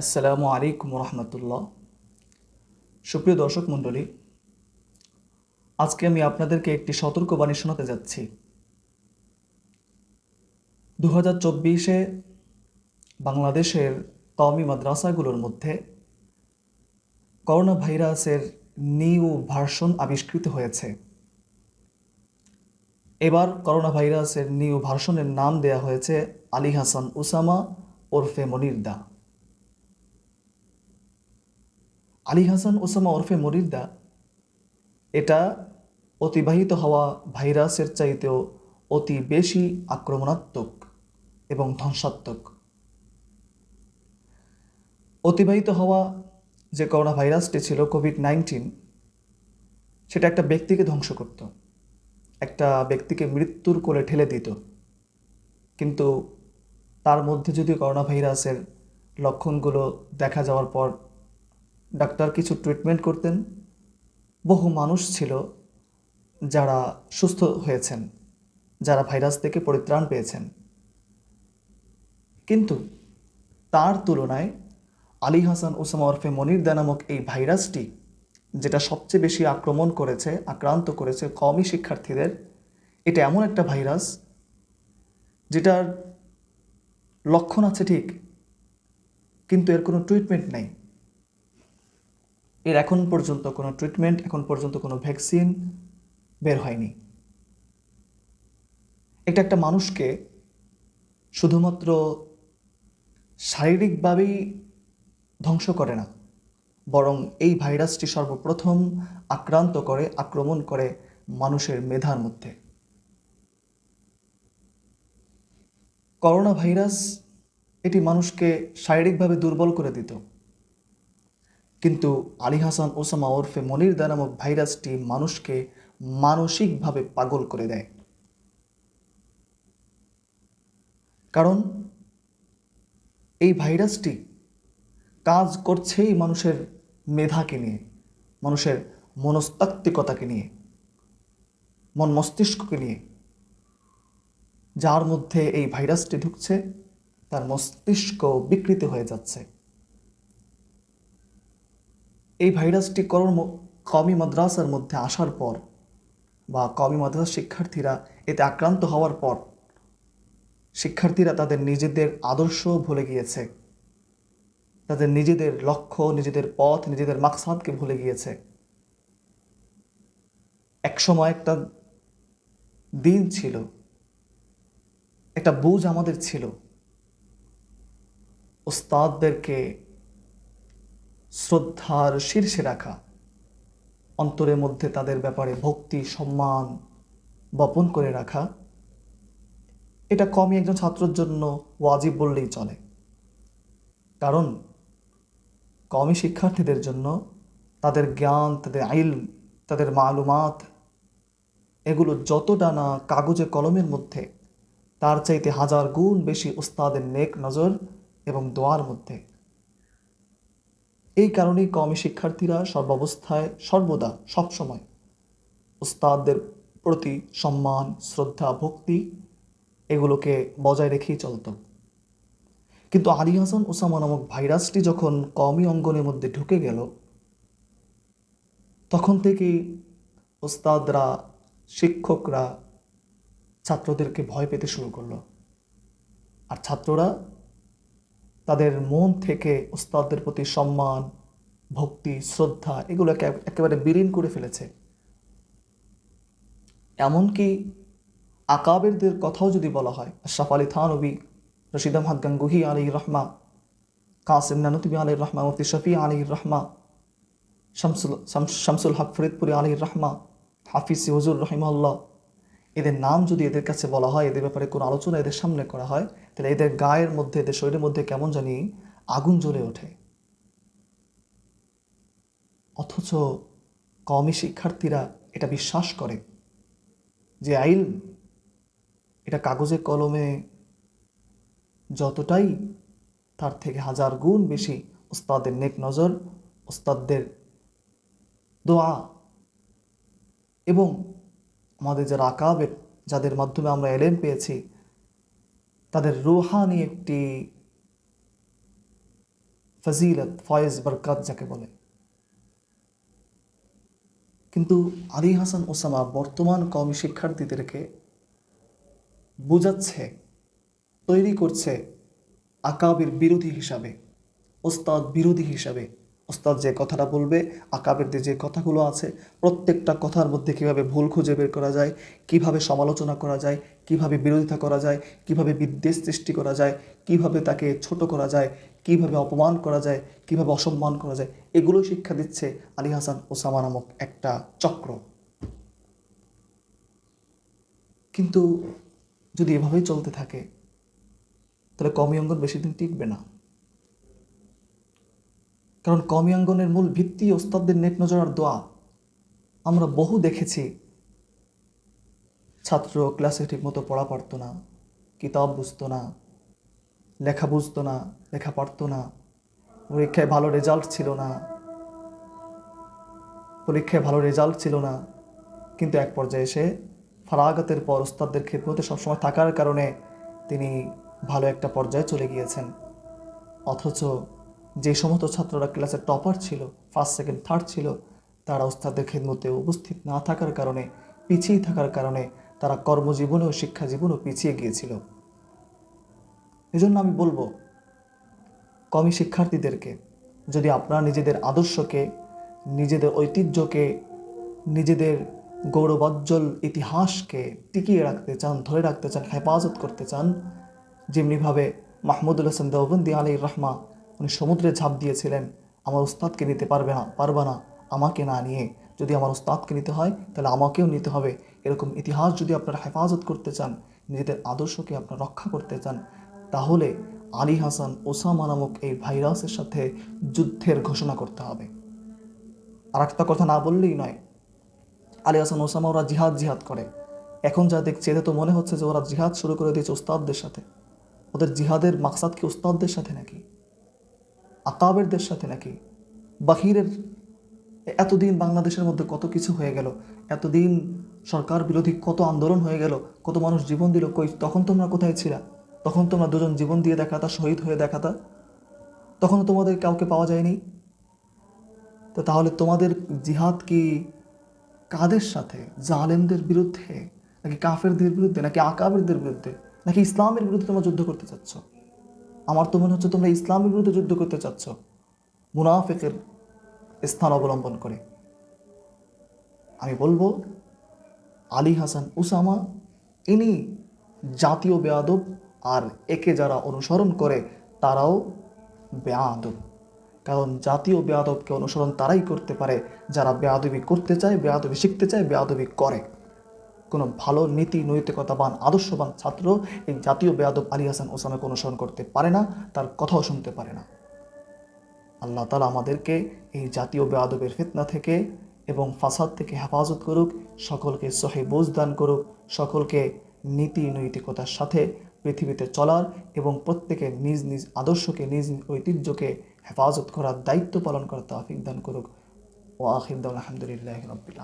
আসসালামু আলাইকুম রহমতুল্লাহ। সুপ্রিয় দর্শক মণ্ডলী, আজকে আমি আপনাদেরকে একটি সতর্কবাণী শোনাতে যাচ্ছি। দু হাজার চব্বিশে বাংলাদেশের কওমি মাদ্রাসাগুলোর মধ্যে করোনা ভাইরাসের নিউ ভার্সন আবিষ্কৃত হয়েছে। এবার করোনা ভাইরাসের নিউ ভার্সনের নাম দেয়া হয়েছে আলী হাসান উসামা ওরফে মনিরদা আলী হাসান ওসামা ওরফে মরিদা এটা অতিবাহিত হওয়া ভাইরাসের চাইতেও অতি বেশি আক্রমণাত্মক এবং ধ্বংসাত্মক। অতিবাহিত হওয়া যে করোনা ভাইরাসটি ছিল কোভিড নাইন্টিন, সেটা একটা ব্যক্তিকে ধ্বংস করত, একটা ব্যক্তিকে মৃত্যুর কোলে ঠেলে দিত। কিন্তু তার মধ্যে যদি করোনা ভাইরাসের লক্ষণগুলো দেখা যাওয়ার পর ডাক্তার কিছু ট্রিটমেন্ট করতেন। বহু মানুষ ছিল যারা সুস্থ হয়েছেন, যারা ভাইরাস থেকে পরিত্রাণ পেয়েছেন। কিন্তু তার তুলনায় আলী হাসান ওসামা ওরফে মনিরদা নামক এই ভাইরাসটি, যেটা সবচেয়ে বেশি আক্রমণ করেছে, আক্রান্ত করেছে কমই শিক্ষার্থীদের, এটা এমন একটা ভাইরাস যেটার লক্ষণ আছে ঠিক, কিন্তু এর কোনো ট্রিটমেন্ট নেই। এর এখন পর্যন্ত কোনো ট্রিটমেন্ট এখন পর্যন্ত কোনো ভ্যাকসিন বের হয়নি। এটা একটা মানুষকে শুধুমাত্র শারীরিকভাবেই ধ্বংস করে না, বরং এই ভাইরাসটি সর্বপ্রথম আক্রান্ত করে, আক্রমণ করে মানুষের মেধার মধ্যে। করোনা ভাইরাস এটি মানুষকে শারীরিকভাবে দুর্বল করে দিত। কিন্তু আলী হাসান, ওসামা ওরফে মনির দা নামক ভাইরাসটি মানুষকে মানসিকভাবে পাগল করে দেয়। কারণ এই ভাইরাসটি কাজ করছেই মানুষের মেধাকে নিয়ে, মানুষের মনস্তাত্ত্বিকতাকে নিয়ে, মন মস্তিষ্ককে নিয়ে। যার মধ্যে এই ভাইরাসটি ঢুকছে, তার মস্তিষ্ক বিকৃত হয়ে যাচ্ছে। এই ভাইরাসটি কর্ম কমি মাদ্রাসার মধ্যে আসার পর বা কমি মাদ্রাসার শিক্ষার্থীরা এতে আক্রান্ত হওয়ার পর শিক্ষার্থীরা তাদের নিজেদের আদর্শ ভুলে গিয়েছে। তাদের নিজেদের লক্ষ্য, নিজেদের পথ, নিজেদের মাকসাদকে ভুলে গিয়েছে। একসময় একটা দিন ছিল, একটা বুঝ আমাদের ছিল, ওস্তাদদেরকে শ্রদ্ধার শীর্ষে রাখা। অন্তরের মধ্যে তাদের ব্যাপারে ভক্তি, সম্মান বপন করে রাখা। এটা কমই একজন ছাত্রর জন্য ওয়াজিব বললেই চলে। কারণ কমই শিক্ষার্থীদের জন্য তাদের জ্ঞান, তাদের আইল, তাদের মালুমাত, এগুলো যতটা না কাগজে কলমের মধ্যে, তার চাইতে হাজার গুণ বেশি উস্তাদের নেক নজর এবং দোয়ার মধ্যে। এই কারণেই কমই শিক্ষার্থীরা সর্বাবস্থায় সর্বদা সবসময় উস্তাদদের প্রতি সম্মান, শ্রদ্ধা, ভক্তি এগুলোকে বজায় রেখেই চলত। কিন্তু আলী হাসান ওসামা নামক ভাইরাসটি যখন কমই অঙ্গনের মধ্যে ঢুকে গেল, তখন থেকেই ওস্তাদরা শিক্ষকরা ছাত্রদেরকে ভয় পেতে শুরু করল। আর ছাত্ররা তাদের মন থেকে ওস্তাদদের প্রতি সম্মান, ভক্তি, শ্রদ্ধা এগুলোকে একেবারে বিলীন করে ফেলেছে। এমনকি আকাবেরদের কথাও যদি বলা হয়, আশরাফ আলী থানবী রশিদ আহমদ গাঙ্গুহি আলী রহমা, কাসিম নানুতবি আলী রহমা, মুফতি শফি আলী রহমা, শামসুল শামসুল হক ফরিদপুরি আলী রহমা, হাফিজ হুজুর রহিমাল্লাহ এদের নাম যদি এদের কাছে বলা হয়, এদের ব্যাপারে কোনো আলোচনা এদের সামনে করা হয়, তাহলে এদের গায়ের মধ্যে, এদের শরীরের মধ্যে কেমন জানি আগুন জ্বলে ওঠে। অথচ কমই শিক্ষার্থীরা এটা বিশ্বাস করে যে আইল এটা কাগজে কলমে যতটাই তার থেকে হাজার গুণ বেশি ওস্তাদের নেক নজর ওস্তাদদের দোয়া এবং আমাদের যারা আকাবের, যাদের মাধ্যমে আমরা এলেম পেয়েছি, তাদের রুহানি একটি ফজিলত, ফয়েজ, বরকাত যাকে বলে। কিন্তু আলী হাসান ওসামা বর্তমান কওমি শিক্ষার্থীদেরকে বোঝাচ্ছে, তৈরি করছে আকাবের বিরোধী হিসাবে, ওস্তাদ বিরোধী হিসাবে। ওস্তাদ যে কথাটা বলবে, আকাবেরদের যে কথাগুলো আছে, প্রত্যেকটা কথার মধ্যে কীভাবে ভুল খুঁজে বের করা যায়, কীভাবে সমালোচনা করা যায়, কীভাবে বিরোধিতা করা যায়, কীভাবে বিদ্বেষ সৃষ্টি করা যায়, কীভাবে তাকে ছোট করা যায়, কীভাবে অপমান করা যায়, কীভাবে অসম্মান করা যায় এগুলো শিক্ষা দিচ্ছে আলী হাসান ওসামা নামক একটা চক্র। কিন্তু যদি এভাবেই চলতে থাকে, তাহলে কমি অঙ্গন বেশি দিন টিকবে না। কারণ কমি অঙ্গনের মূল ভিত্তি ওস্তাদদের নেক নজর আর দোয়া। আমরা বহু দেখেছি। ছাত্র ক্লাসে ঠিকমতো পড়া পারতো না, কিতাব বুঝতো না, লেখা বুঝতো না, লেখা পারতো না, পরীক্ষায় ভালো রেজাল্ট ছিল না, পরীক্ষায় ভালো রেজাল্ট ছিল না। কিন্তু এক পর্যায়ে এসে ফারাগাতের পর ওস্তাদদের খেদমতে সবসময় থাকার কারণে তিনি ভালো একটা পর্যায়ে চলে গিয়েছেন। অথচ যে সমস্ত ছাত্ররা ক্লাসের টপার ছিল ফার্স্ট সেকেন্ড থার্ড ছিল, তারা ওস্তাদের খেদমতে উপস্থিত না থাকার কারণে, পিছিয়ে থাকার কারণে তারা কর্মজীবনে ও শিক্ষা জীবনেও পিছিয়ে গিয়েছিল। এজন্য আমি বলব কমি শিক্ষার্থীদেরকে, যদি আপনারা নিজেদের আদর্শকে, নিজেদের ঐতিহ্যকে, নিজেদের গৌরবোজ্জ্বল ইতিহাসকে টিকিয়ে রাখতে চান, ধরে রাখতে চান, হেফাজত করতে চান, যেমনিভাবে মাহমুদুল হাসান দেওবন্দি আলী রহমা উনি সমুদ্রে ঝাঁপ দিয়েছিলেন। আমার উস্তাদকে নিতে পারবে না, পারবা না আমাকে না নিয়ে। যদি আমার উস্তাদকে নিতে হয়, তাহলে আমাকেও নিতে হবে। এরকম ইতিহাস যদি আপনারা হেফাজত করতে চান, নিজেদের আদর্শকে আপনারা রক্ষা করতে চান, তাহলে আলী হাসান ওসামা নামক এই ভাইরাসের সাথে যুদ্ধের ঘোষণা করতে হবে। আর একটা কথা না বললেই নয়, আলী হাসান ওসামা ওরা জিহাদ জিহাদ করে। এখন যা দেখছি, এতে তো মনে হচ্ছে যে ওরা জিহাদ শুরু করে দিয়েছে উস্তাদদের সাথে। ওদের জিহাদের মাকসাদ কি উস্তাদদের সাথে নাকি? আকাবেরদের সাথে নাকি? বাহিরের এতদিন বাংলাদেশের মধ্যে কত কিছু হয়ে গেল, এতদিন সরকার বিরোধী কত আন্দোলন হয়ে গেল, কত মানুষ জীবন দিল কই, তখন তোমরা কোথায় ছিলা? তখন তোমরা দুজন জীবন দিয়ে দেখাতা শহীদ হয়ে দেখাতা তখন তোমাদের কাউকে পাওয়া যায়নি? তো তাহলে তোমাদের জিহাদ কি কাদের সাথে? জালেমদের বিরুদ্ধে? নাকি কাফেরদের বিরুদ্ধে? নাকি আকাবেরদের বিরুদ্ধে? নাকি ইসলামের বিরুদ্ধে তোমরা যুদ্ধ করতে চাচ্ছ? আমার তো মনে হচ্ছে তোমরা ইসলামের বিরুদ্ধে যুদ্ধ করতে চাচ্ছ। মুনাফেকের স্থান অবলম্বন করে। আমি বলব, আলী হাসান উসামা, ইনি জাতীয় বেয়াদব আর একে যারা অনুসরণ করে তারাও বেয়াদব। কারণ জাতীয় বেয়াদবকে অনুসরণ তারাই করতে পারে। যারা বেয়াদবি করতে চায়, বেয়াদবি শিখতে চায়, বেয়াদবি করে। কোনো ভালো নীতি নৈতিকতাবান, আদর্শবান ছাত্র এই জাতীয় বেয়াদব আলী হাসান ওসামাকে অনুসরণ করতে পারে না, তার কথাও শুনতে পারে না। আল্লাহ তালা আমাদেরকে এই জাতীয় বেয়াদবের ফিতনা থেকে এবং ফাসাদ থেকে হেফাজত করুক, সকলকে সহি বোঝ দান করুক, সকলকে নীতি নৈতিকতার সাথে পৃথিবীতে চলার এবং প্রত্যেকের নিজ নিজ আদর্শকে, নিজ নিজ ঐতিহ্যকে হেফাজত করার দায়িত্ব পালন করার তাফিক দান করুক। ও আখির আলহামদুলিল্লাহ রবিল্লা